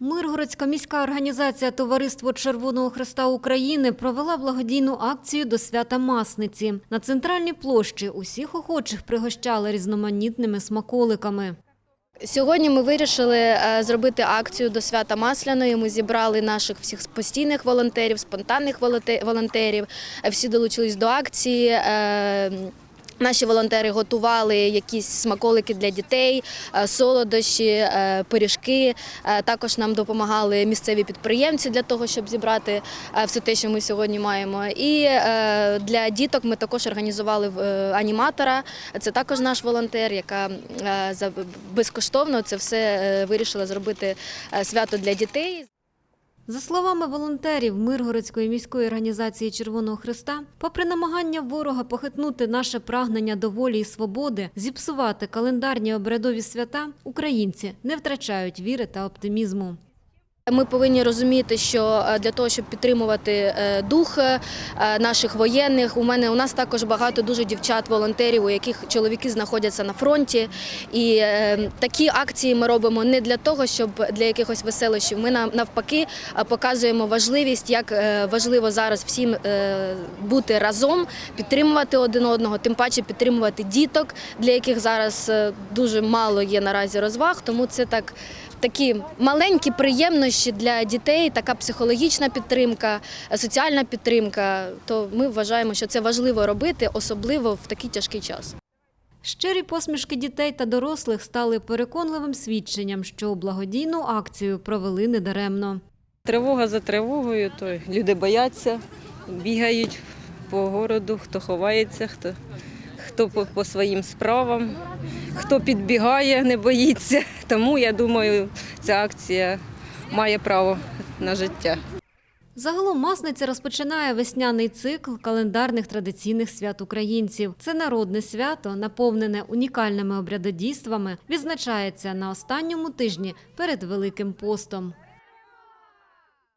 Миргородська міська організація Товариство Червоного Христа України провела благодійну акцію до свята Масниці. На центральній площі усіх охочих пригощали різноманітними смаколиками. Сьогодні ми вирішили е, зробити акцію до свята Масляної. Ми зібрали наших всіх постійних волонтерів, спонтанних волонте- волонтерів. Е, Всі долучились до акції. Наші волонтери готували якісь смаколики для дітей, е, солодощі, е, пиріжки. Е, Також нам допомагали місцеві підприємці для того, щоб зібрати все те, що ми сьогодні маємо. І для діток ми також організували аніматора. Це також наш волонтер, яка безкоштовно це все вирішила зробити свято для дітей. За словами волонтерів Миргородської міської організації Червоного Христа, попри намагання ворога похитнути наше прагнення до волі і свободи, зіпсувати календарні обрядові свята, українці не втрачають віри та оптимізму. Ми повинні розуміти, що е, для того, щоб підтримувати е, дух е, наших воєнних, у мене у нас також багато дуже дівчат-волонтерів, у яких чоловіки знаходяться на фронті. І такі акції ми робимо не для того, щоб для якихось веселощів. Ми на- навпаки показуємо важливість, як важливо зараз всім бути разом, підтримувати один одного, тим паче підтримувати діток, для яких зараз дуже мало є наразі розваг. Тому це так. Такі маленькі приємності для дітей, така психологічна підтримка, соціальна підтримка. То ми вважаємо, що це важливо робити, особливо в такий тяжкий час. Щирі посмішки дітей та дорослих стали переконливим свідченням, що благодійну акцію провели недаремно. Тривога за тривогою, то люди бояться, бігають по городу, хто ховається, хто, хто по, по своїм справам, хто підбігає, не боїться. Тому я думаю, ця акція має право на життя. Загалом Масниця розпочинає весняний цикл календарних традиційних свят українців. Це народне свято, наповнене унікальними обрядодійствами, відзначається на останньому тижні перед Великим постом.